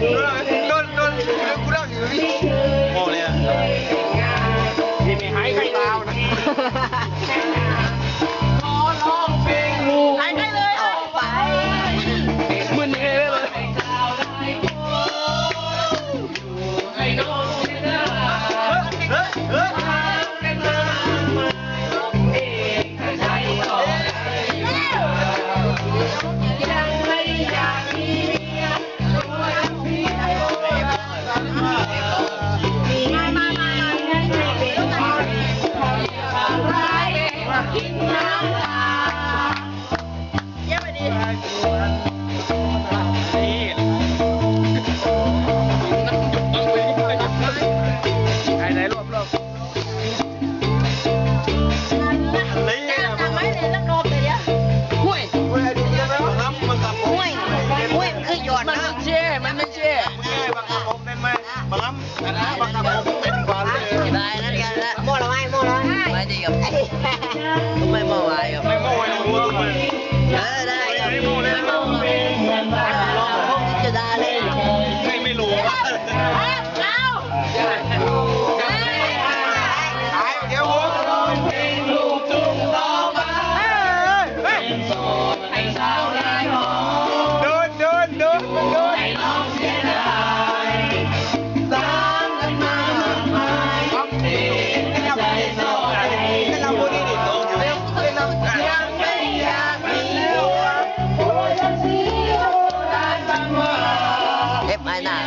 non, non, le couleur, oui. Bon, les gars. Thì mày hái cây tao nè. Hái cây lên. Mình nghe lên. Yeah. ไม่ายบังคับผมเป็นไหมมาล้ำนะบังคับผมเป็นความเลยได้นั่นกันละโม่ละไม่โม่ละไม่ดีกับไม่โม่